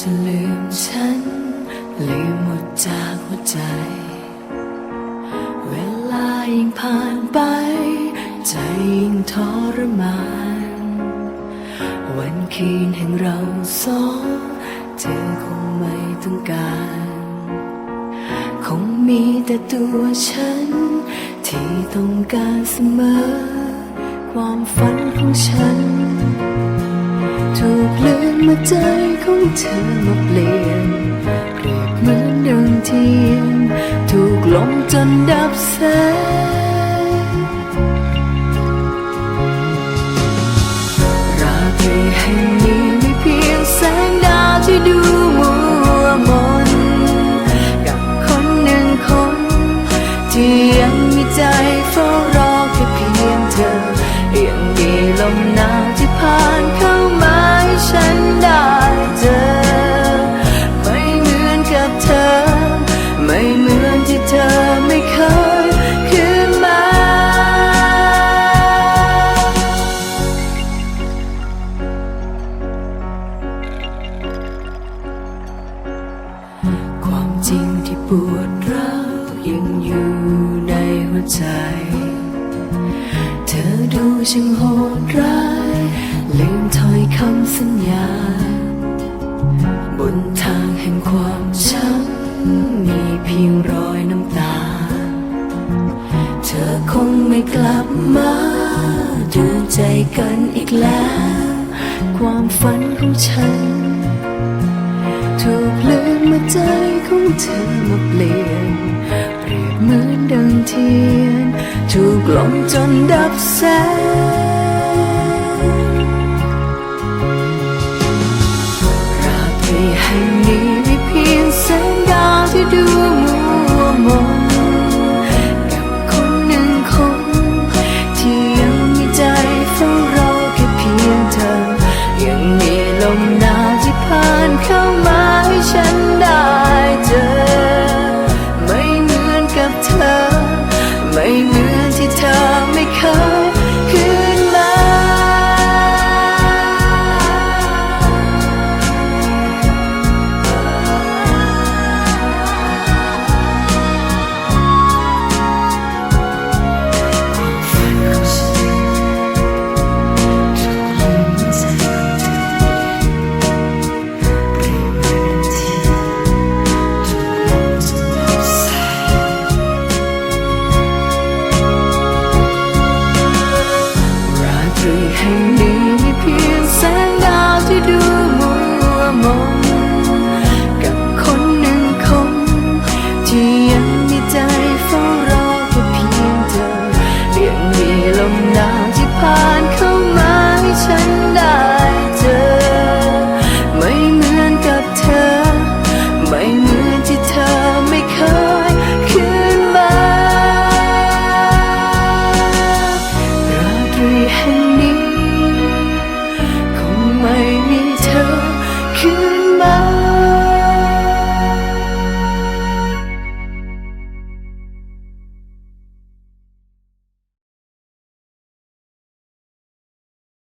จะลืมฉัน ลืมหมดจากหัวใจ เวลายิ่งผ่านไป ใจยิ่งทรมาน วันคืนแห่งเราสองเธอคงไม่ต้องการ คงมีแต่ตัวฉัน ที่ต้องการเสมอ ความฝันของฉัน ถูกลืมมื่อใจ ของเธอมาเปลี่ยนเปรียบเหมือนดังเทียนถูกลมจนดับแสง ที่ปวดร้าวยังอยู่ในหัวใจ เธอดูช่างโหดร้ายลืมถ้อยคำสัญญา บนทางแห่งความช้ำมีเพียงรอยน้ำตา เธอคงไม่กลับมาดูใจกันอีกแล้ว ความฝันของฉัน ถูกลืม มื่อใจของเธอมาเปลี่ยน เปรียบเหมือนดังเทียนถูกลมจนดับแสงราตรีแห่งนี้มีเพียงแสงดาวที่ดูมัวมนกับคนหนึ่งคน ที่ยังมีใจเฝ้ารอแค่เพียงเธอ ยังมีลมหนาวที่ผ่านขา